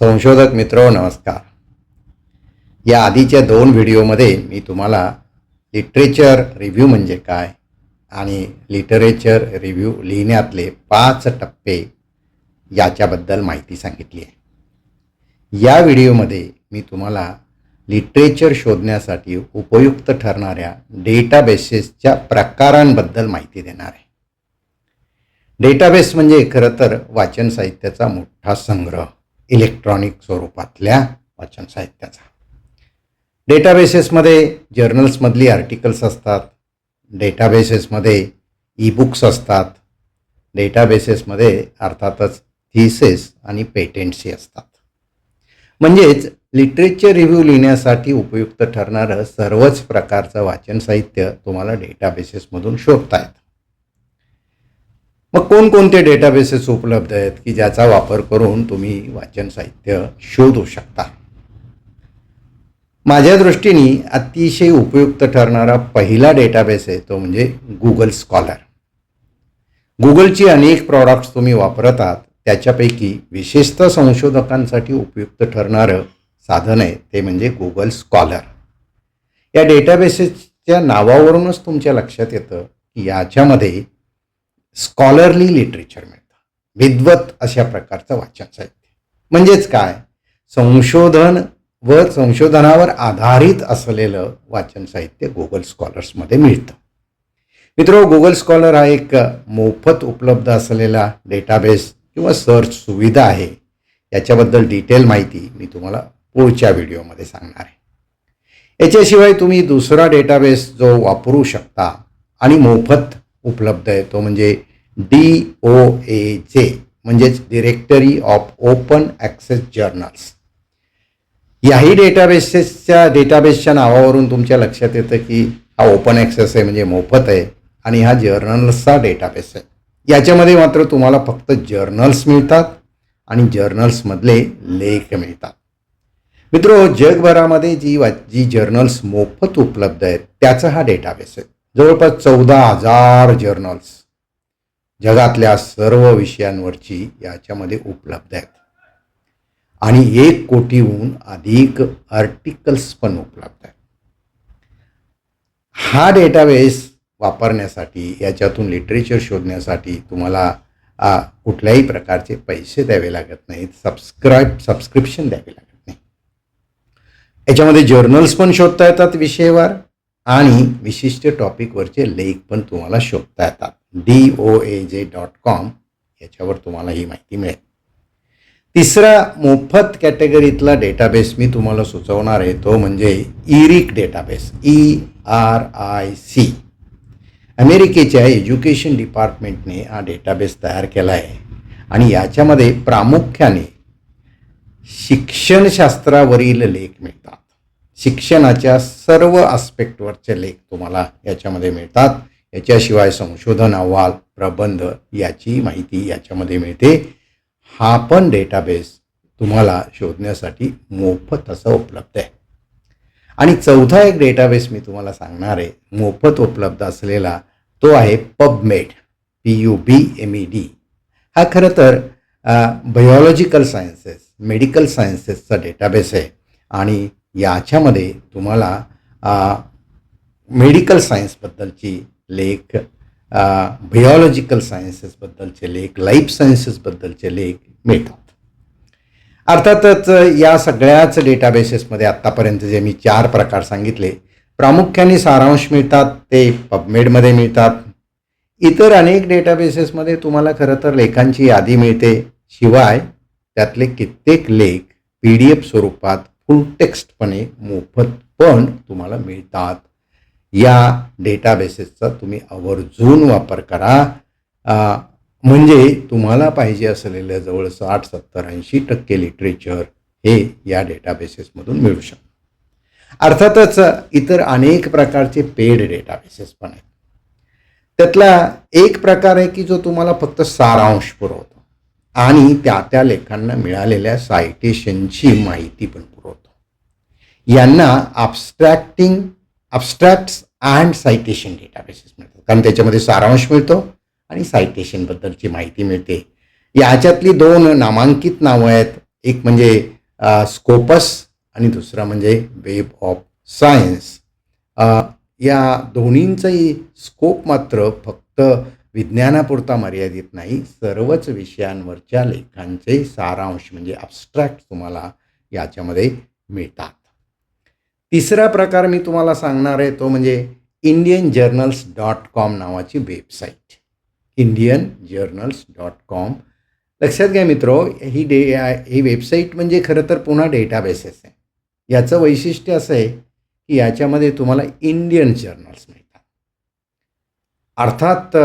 संशोधक मित्र नमस्कार. या आधीच्या दोन व्हिडिओमध्ये मी तुम्हाला लिटरेचर रिव्ह्यू म्हणजे काय आणि लिटरेचर रिव्ह्यू लिहिण्यातले पाच टप्पे याच्याबद्दल माहिती सांगितली आहे. या व्हिडिओमध्ये मी तुम्हाला लिटरेचर शोधण्यासाठी उपयुक्त ठरणाऱ्या डेटाबेसेसच्या प्रकारांबद्दल माहिती देणार आहे. डेटाबेस म्हणजे खरं तर वाचन साहित्याचा मोठा संग्रह. इलेक्ट्रॉनिक स्वरूपातल्या वाचन साहित्याचा. डेटाबेसेसमध्ये जर्नल्समधली आर्टिकल्स असतात डेटाबेसेसमध्ये ई बुक्स असतात डेटाबेसेसमध्ये अर्थातच थिसेस आणि पेटेंट्सही असतात. म्हणजेच लिटरेचर रिव्ह्यू लिहिण्यासाठी उपयुक्त ठरणारं सर्वच प्रकारचं वाचन साहित्य तुम्हाला डेटाबेसेसमधून शोधता येतं. मग कोणकोणते डेटाबेसेस उपलब्ध आहेत की ज्याचा वापर करून तुम्ही वाचन साहित्य शोधू शकता? माझ्या दृष्टीने अतिशय उपयुक्त ठरणारा पहिला डेटाबेस आहे तो म्हणजे गुगल स्कॉलर गुगलची अनेक प्रॉडक्ट्स तुम्ही वापरत आहात त्याच्यापैकी विशेषतः संशोधकांसाठी उपयुक्त ठरणारं साधन आहे ते म्हणजे गुगल स्कॉलर या डेटाबेसेसच्या नावावरूनच तुमच्या लक्षात येतं की याच्यामध्ये स्कॉलरली लिटरेचर मिळतं. विद्वत अशा प्रकारचं वाचन साहित्य. म्हणजेच काय? संशोधन व संशोधनावर आधारित असलेलं वाचन साहित्य गुगल स्कॉलर्समध्ये मिळतं. मित्र गुगल स्कॉलर हा एक मोफत उपलब्ध असलेला डेटाबेस किंवा सर्च सुविधा आहे. याच्याबद्दल डिटेल माहिती मी तुम्हाला पुढच्या व्हिडिओमध्ये सांगणार आहे. याच्याशिवाय तुम्ही दुसरा डेटाबेस जो वापरू शकता आणि मोफत उपलब्ध आहे तो म्हणजे डी ओ ए जे म्हणजेच directory of open access journals याही डेटाबेसेसच्या डेटाबेसच्या नावावरून तुमच्या लक्षात येतं की हा ओपन ॲक्सेस आहे म्हणजे मोफत आहे आणि हा जर्नल्सचा डेटाबेस आहे. याच्यामध्ये मात्र तुम्हाला फक्त जर्नल्स मिळतात आणि जर्नल्समधले लेख मिळतात. मित्र जगभरामध्ये जी वा जी जर्नल्स मोफत उपलब्ध आहेत त्याचा हा डेटाबेस आहे. जवळपास चौदा हजार जर्नल्स जगातल्या सर्व विषयांवरची याच्यामध्ये उपलब्ध आहेत. आणि एक कोटीहून अधिक आर्टिकल्स पण उपलब्ध आहेत. हा डेटाबेस वापरण्यासाठी याच्यातून लिटरेचर शोधण्यासाठी तुम्हाला कुठल्याही प्रकारचे पैसे द्यावे लागत नाहीत. सबस्क्राईब सबस्क्रिप्शन द्यावे लागत नाही याच्यामध्ये जर्नल्स पण शोधता येतात विषयावर आणि विशिष्ट टॉपिकवरचे लेख पण तुम्हाला शोधता येतात. D O A J dot com याच्यावर तुम्हाला ही माहिती मिळेल. तिसरा मोफत कॅटेगरीतला डेटाबेस मी तुम्हाला सुचवणार आहे तो म्हणजे ERIC database E R I C अमेरिकेच्या एज्युकेशन डिपार्टमेंटने हा डेटाबेस तयार केला आहे. आणि याच्यामध्ये प्रामुख्याने शिक्षणशास्त्रावरील लेख मिळतात. शिक्षणाच्या सर्व आस्पेक्टवरचे लेख तुम्हाला याच्यामध्ये मिळतात. याच्याशिवाय संशोधन अहवाल प्रबंध याची माहिती याच्यामध्ये मिळते. हा पण डेटाबेस तुम्हाला शोधण्यासाठी मोफत असं उपलब्ध आहे. आणि चौथा एक डेटाबेस मी तुम्हाला सांगणार आहे मोफत उपलब्ध असलेला तो आहे PubMed P U B M E D हा खरं तर बयोलॉजिकल सायन्सेस मेडिकल सायन्सेसचा डेटाबेस आहे. आणि याच्यामध्ये तुम्हाला मेडिकल सायन्सबद्दलची लेख बयोलॉजिकल सायन्सेसबद्दलचे लेख लाईफ सायन्सेसबद्दलचे लेख मिळतात. अर्थातच या सगळ्याच डेटाबेसेसमध्ये आत्तापर्यंत जे मी चार प्रकार सांगितले प्रामुख्याने सारांश मिळतात ते पबमेडमध्ये मिळतात. इतर अनेक डेटाबेसेसमध्ये तुम्हाला खरं तर लेखांची यादी मिळते. शिवाय त्यातले कित्येक लेख पी डी एफ स्वरूपात फुल टेक्स्टपणे मोफत पण तुम्हाला मिळतात. या डेटाबेसेसचा तुम्ही आवर्जून वापर करा. म्हणजे तुम्हाला पाहिजे असलेलं जवळ साठ सत्तर ऐंशी टक्के लिटरेचर हे या डेटाबेसेसमधून मिळू शकतं. अर्थातच इतर अनेक प्रकारचे पेड डेटाबेसेस पण आहेत. त्यातला एक प्रकार आहे की जो तुम्हाला फक्त सारांश पुरवतो आणि त्या त्या लेखांना मिळालेल्या सायटेशनची माहिती पण पुरवतो. यांना abstracting abstracts and citation databases मिळतात. कारण त्याच्यामध्ये सारांश मिळतो आणि सायटेशनबद्दलची माहिती मिळते. याच्यातली दोन नामांकित नावं आहेत. एक म्हणजे स्कोपस आणि दुसरा म्हणजे वेब ऑफ सायन्स या दोन्हींचाही स्कोप मात्र फक्त विज्ञानापुरता मर्यादित नाही सर्वच विषयांवरच्या लेखांचे सारांश म्हणजे अबस्ट्रॅक्ट तुम्हाला याच्यामध्ये मिळतात. तिसरा प्रकार मी तुम्हाला सांगणार आहे तो म्हणजे इंडियन जर्नल्स डॉट कॉम नावाची website Indian journals dot com लक्षात घ्या मित्रो ही डे ही वेबसाईट म्हणजे खरं तर पुन्हा डेटाबेसेस आहे. याचं वैशिष्ट्य असं आहे की याच्यामध्ये तुम्हाला इंडियन जर्नल्स मिळतात. अर्थात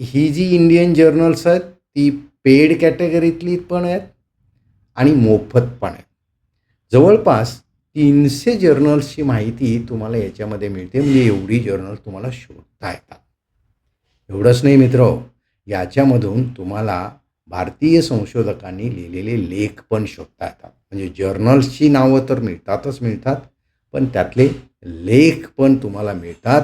ही जी इंडियन जर्नल्स आहेत ती पेड कॅटेगरीतली पण आहेत आणि मोफत पण आहेत. जवळपास तीनशे जर्नल्सची माहिती तुम्हाला याच्यामध्ये मिळते. म्हणजे एवढी जर्नल तुम्हाला शोधता येतात. एवढंच नाही मित्र याच्यामधून तुम्हाला भारतीय संशोधकांनी लिहिलेले लेख पण शोधता येतात. म्हणजे जर्नल्सची नावं तर मिळतातच मिळतात पण त्यातले लेख पण तुम्हाला मिळतात.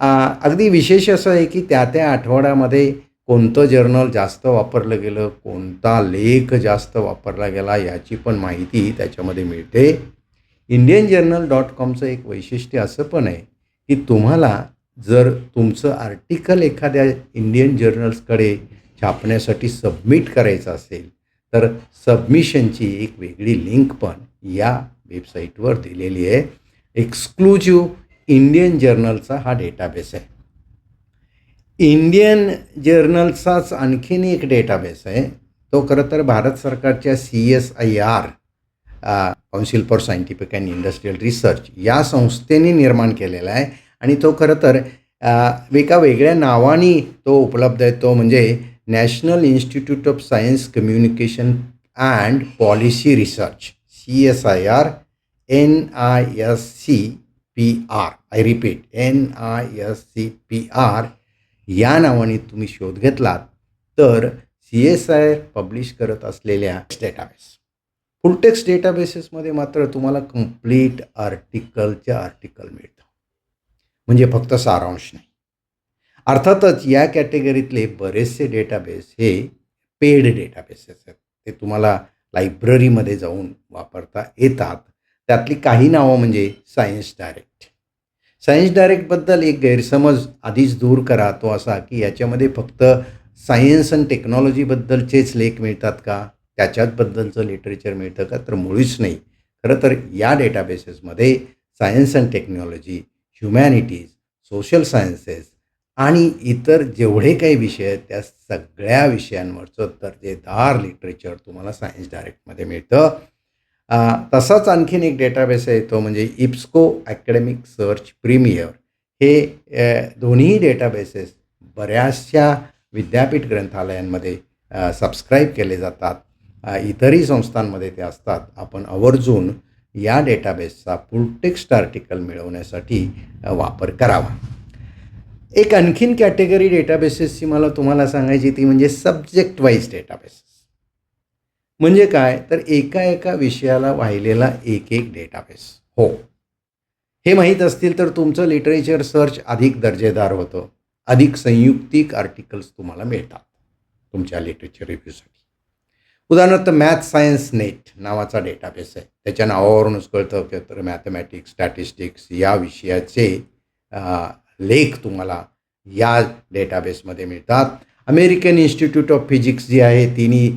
अगदी विशेष असं आहे की त्या त्या आठवड्यामध्ये कोणतं जर्नल जास्त वापरलं गेलं कोणता लेख जास्त वापरला गेला याची पण माहिती त्याच्यामध्ये मिळते. इंडियन जर्नल डॉट कॉमचं एक वैशिष्ट्य असं पण आहे की तुम्हाला जर तुमचं आर्टिकल एखाद्या इंडियन जर्नल्सकडे छापण्यासाठी सबमिट करायचं असेल तर सबमिशनची एक वेगळी लिंक पण या वेबसाईटवर दिलेली आहे. एक्सक्लुझिव्ह इंडियन जर्नलचा हा डेटाबेस आहे. इंडियन जर्नलचाच आणखीन एक डेटाबेस आहे. तो खरं तर भारत सरकारच्या C S I R council for scientific and industrial research या संस्थेने निर्माण केलेला आहे. आणि तो खरं तर एका वेगळ्या नावाने तो उपलब्ध आहे. तो म्हणजे national institute of science communication and policy research C S I R N I S C P R I repeat N I S C P R या नावाने तुम्ही शोध घेतलात तर सी एस आय पब्लिश करत असलेल्या डेटाबेस फुलटेक्स डेटाबेसेसमध्ये मात्र तुम्हाला कंप्लीट आर्टिकलच्या आर्टिकल मिळतं. म्हणजे फक्त सारांश नाही. अर्थातच या कॅटेगरीतले बरेचसे डेटाबेस हे पेड डेटाबेसेस आहेत. ते तुम्हाला लायब्ररीमध्ये जाऊन वापरता येतात. त्यातली काही नावं म्हणजे सायन्स डायरेक्ट. सायन्स डायरेक्टबद्दल एक गैरसमज आधीच दूर करा. तो असा की याच्यामध्ये फक्त सायन्स अँड टेक्नॉलॉजीबद्दलचेच लेख मिळतात का? त्याच्याचबद्दलचं लिटरेचर मिळतं का? तर मुळीच नाही. खरं तर या डेटाबेसेसमध्ये science and technology humanities social sciences आणि इतर जेवढे काही विषय आहेत त्या सगळ्या विषयांवरचं दर्जेदार लिटरेचर तुम्हाला सायन्स डायरेक्टमध्ये मिळतं. तसाच आणखीन एक डेटाबेस आहे तो म्हणजे इप्स्को अकॅडमिक सर्च प्रीमियर हे दोन्ही डेटाबेसेस बऱ्याचशा विद्यापीठ ग्रंथालयांमध्ये सबस्क्राईब केले जातात. इतरही संस्थांमध्ये ते असतात. आपण आवर्जून या डेटाबेसचा फुल टेक्स्ट आर्टिकल मिळवण्यासाठी वापर करावा. एक आणखीन कॅटेगरी डेटाबेसेसची मला तुम्हाला सांगायची ती म्हणजे सब्जेक्ट वाईज डेटाबेसेस म्हणजे काय? तर एका एका विषयाला वाहिलेला एक एक डेटाबेस हो. हे माहीत असतील तर तुमचं लिटरेचर सर्च अधिक दर्जेदार होतं. अधिक संयुक्तिक आर्टिकल्स तुम्हाला मिळतात. तुमच्या लिटरेचर रिव्ह्यूसाठी उदाहरणार्थ मॅथ सायन्स नेट नावाचा डेटाबेस आहे. त्याच्या नावावरूनच कळतं की तर मॅथमॅटिक्स स्टॅटिस्टिक्स या विषयाचे लेख तुम्हाला या डेटाबेसमध्ये मिळतात. अमेरिकन इन्स्टिट्यूट ऑफ फिजिक्स जी आहे तिने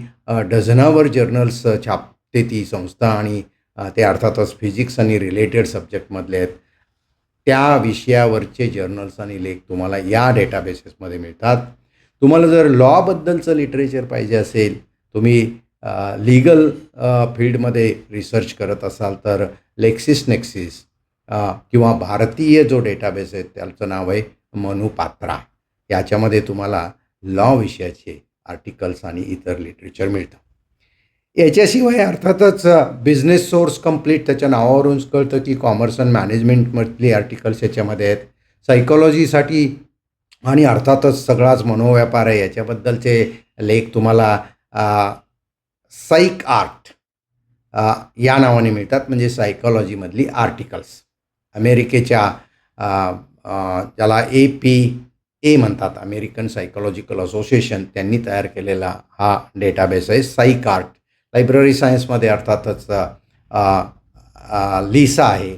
डझनावर जर्नल्स छापते ती संस्था आणि ते अर्थातच फिजिक्स आणि रिलेटेड सब्जेक्टमधले आहेत. त्या विषयावरचे जर्नल्स आणि लेख तुम्हाला या डेटाबेसेसमध्ये मिळतात. तुम्हाला जर लॉबद्दलचं लिटरेचर पाहिजे असेल तुम्ही लीगल फील्डमध्ये रिसर्च करत असाल तर लेक्सिस नेक्सिस किंवा भारतीय जो डेटाबेस आहे त्याचं नाव आहे मनुपात्रा याच्यामध्ये तुम्हाला लॉ विषयाचे आर्टिकल्स आणि इतर लिटरेचर मिळतं. याच्याशिवाय अर्थातच बिझनेस सोर्स कंप्लीट त्याच्या नावावरूनच कळतं की कॉमर्स अँड मॅनेजमेंटमधली आर्टिकल्स याच्यामध्ये आहेत. सायकोलॉजीसाठी आणि अर्थातच सगळाच मनोव्यापार आहे. याच्याबद्दलचे लेख तुम्हाला साईक आर्ट या नावाने मिळतात म्हणजे सायकॉलॉजीमधली आर्टिकल्स अमेरिकेच्या ज्याला ए पी ए म्हणतात अमेरिकन सायकोलॉजिकल असोसिएशन त्यांनी तयार केलेला हा डेटाबेस आहे साईक आर्ट लायब्ररी सायन्समध्ये अर्थातच लिसा आहे.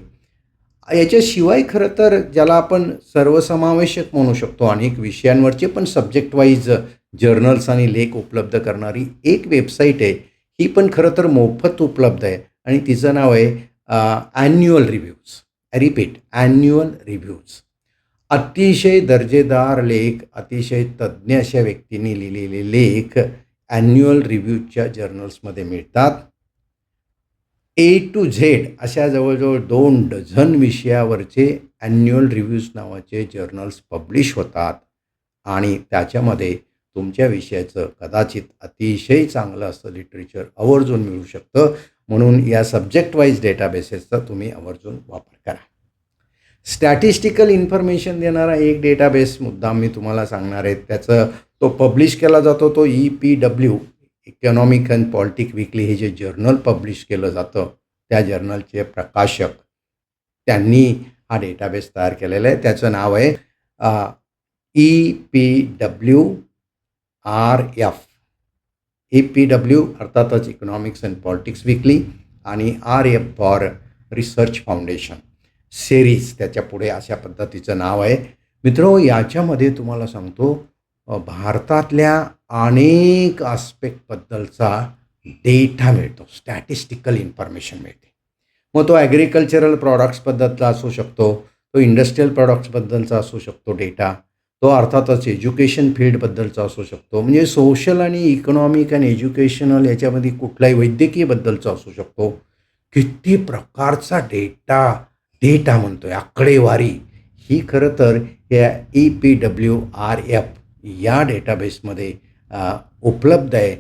याच्याशिवाय खरं तर ज्याला आपण सर्वसमावेशक म्हणू शकतो अनेक विषयांवरचे पण सब्जेक्ट वाईज जर्नल्स आणि लेख उपलब्ध करणारी एक वेबसाईट आहे. ही पण खरं तर मोफत उपलब्ध आहे. आणि तिचं नाव आहे annual reviews repeat annual reviews अतिशय दर्जेदार लेख अतिशय तज्ज्ञ अशा व्यक्तींनी लिहिलेले लेख ॲन्युअल रिव्ह्यूजच्या जर्नल्समध्ये मिळतात. ए टू झेड अशा जवळजवळ दोन डझन विषयावरचे ॲन्युअल रिव्ह्यूज नावाचे जर्नल्स पब्लिश होतात. आणि त्याच्यामध्ये तुमच्या विषयाचं कदाचित अतिशय चांगलं असं लिटरेचर आवर्जून मिळू शकतं. म्हणून या सब्जेक्ट वाईज डेटाबेसेसचा तुम्ही आवर्जून वापर करा. स्टॅटिस्टिकल इन्फॉर्मेशन देणारा एक डेटाबेस मुद्दाम मी तुम्हाला सांगणार आहे. त्याचं तो पब्लिश केला जातो तो E P W economic and politic weekly हे जे जर्नल पब्लिश केलं जातं त्या जर्नलचे प्रकाशक त्यांनी हा डेटाबेस तयार केलेला आहे. त्याचं नाव आहे E P W R F. A P W अर्थातच इकॉनॉमिक्स अँड पॉलिटिक्स विकली आणि R F for research foundation series त्याच्या पुढे अशा पद्धतीचं नाव आहे. मित्रो याच्यामध्ये तुम्हाला सांगतो भारतातल्या अनेक आस्पेक्टबद्दलचा डेटा मिळतो. स्टॅटिस्टिकल इन्फॉर्मेशन मिळते. मग तो ॲग्रिकल्चरल प्रॉडक्ट्सबद्दलचा असू शकतो तो इंडस्ट्रीयल प्रॉडक्ट्सबद्दलचा असू शकतो डेटा तो अर्थातच एज्युकेशन फील्डबद्दलचा असू शकतो. म्हणजे सोशल आणि इकॉनॉमिक आणि एज्युकेशनल याच्यामध्ये कुठलाही वैद्यकीयबद्दलचा असू शकतो. किती प्रकारचा डेटा डेटा म्हणतो आहे आकडेवारी. ही खरं तर या E P W R F या डेटाबेसमध्ये उपलब्ध आहे.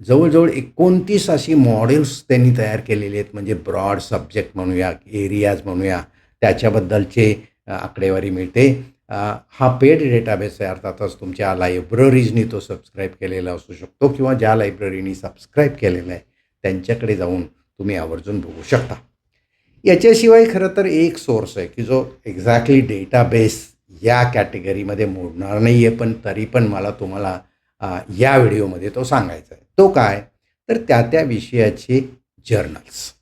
जवळजवळ एकोणतीस अशी मॉडेल्स त्यांनी तयार केलेली आहेत. म्हणजे ब्रॉड सब्जेक्ट म्हणूया एरियाज म्हणूया त्याच्याबद्दलचे आकडेवारी मिळते. हा पेड डेटाबेस आहे अर्थातच तुमच्या लायब्ररीजनी तो सबस्क्राईब केलेला असू शकतो किंवा ज्या लायब्ररीनी सबस्क्राईब केलेला आहे त्यांच्याकडे जाऊन तुम्ही आवर्जून बघू शकता. याच्याशिवाय खरं तर एक सोर्स आहे की जो एक्झॅक्टली डेटाबेस या कॅटेगरीमध्ये मोडणार नाही आहे पण तरी पण मला तुम्हाला या व्हिडिओमध्ये तो सांगायचा आहे. तो काय? तर त्या त्या विषयाचे जर्नल्स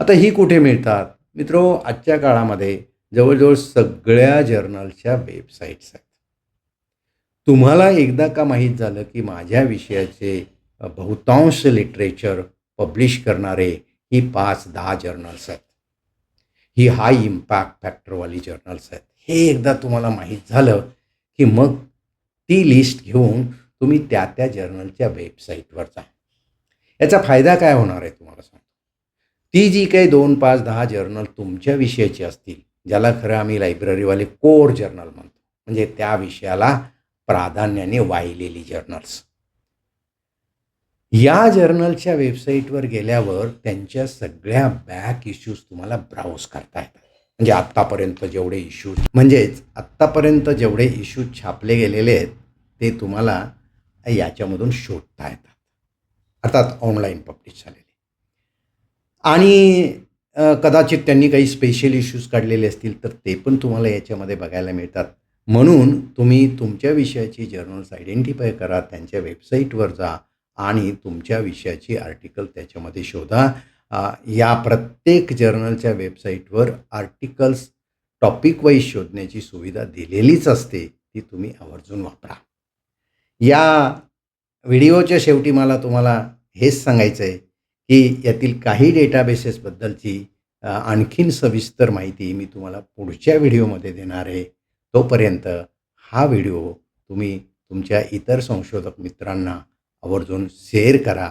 आता ही कुठे मिळतात? मित्रो आजच्या काळामध्ये जवळजवळ सगळ्या जर्नलच्या वेबसाईट्स आहेत. तुम्हाला एकदा का माहीत झालं की माझ्या विषयाचे बहुतांश लिटरेचर पब्लिश करणारे ही पाच दहा जर्नल्स आहेत. ही हाय इम्पॅक्ट फॅक्टरवाली जर्नल्स आहेत. हे एकदा तुम्हाला माहीत झालं की मग ती लिस्ट घेऊन तुम्ही त्या त्या जर्नलच्या वेबसाईटवर जा. याचा फायदा काय होणार आहे तुम्हाला सांगतो. ती जी काही दोन पाच दहा जर्नल तुमच्या विषयाची असतील ज्याला खरं आम्ही लायब्ररीवाले कोर जर्नल म्हणतो. म्हणजे त्या विषयाला प्राधान्याने वाहिलेली जर्नल्स या जर्नलच्या वेबसाईटवर गेल्यावर त्यांच्या सगळ्या बॅक इश्यूज तुम्हाला ब्राउज करता येतात. म्हणजे आत्तापर्यंत जेवढे इश्यूज म्हणजेच आत्तापर्यंत जेवढे इश्यूज छापले गेलेले आहेत ते तुम्हाला याच्यामधून शोधता येतात. अर्थात ऑनलाईन पब्लिश झालेले. आणि कदाचित त्यांनी काही स्पेशल इश्यूज काढलेले असतील तर ते पण तुम्हाला याच्यामध्ये बघायला मिळतात. म्हणून तुम्ही तुमच्या विषयाची जर्नल्स आयडेंटिफाय करा त्यांच्या वेबसाईटवर जा आणि तुमच्या विषयाची आर्टिकल त्याच्यामध्ये शोधा. या प्रत्येक जर्नलच्या वेबसाईटवर आर्टिकल्स टॉपिक वाईज शोधण्याची सुविधा दिलेलीच असते ती तुम्ही आवर्जून वापरा. या व्हिडिओच्या शेवटी मला तुम्हाला हेच सांगायचं आहे की यातील काही डेटाबेसेसबद्दलची आणखीन सविस्तर माहिती मी तुम्हाला पुढच्या व्हिडिओमध्ये देणार आहे. तोपर्यंत हा व्हिडिओ तुम्ही तुमच्या इतर संशोधक मित्रांना आवर्जून शेअर करा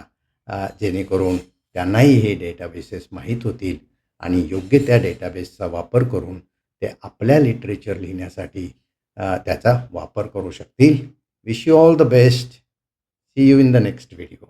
जेणेकरून त्यांनाही हे डेटाबेसेस माहीत होतील आणि योग्य त्या डेटाबेसचा वापर करून ते आपल्या लिटरेचर लिहिण्यासाठी त्याचा वापर करू शकतील. Wish you all the best see you in the next video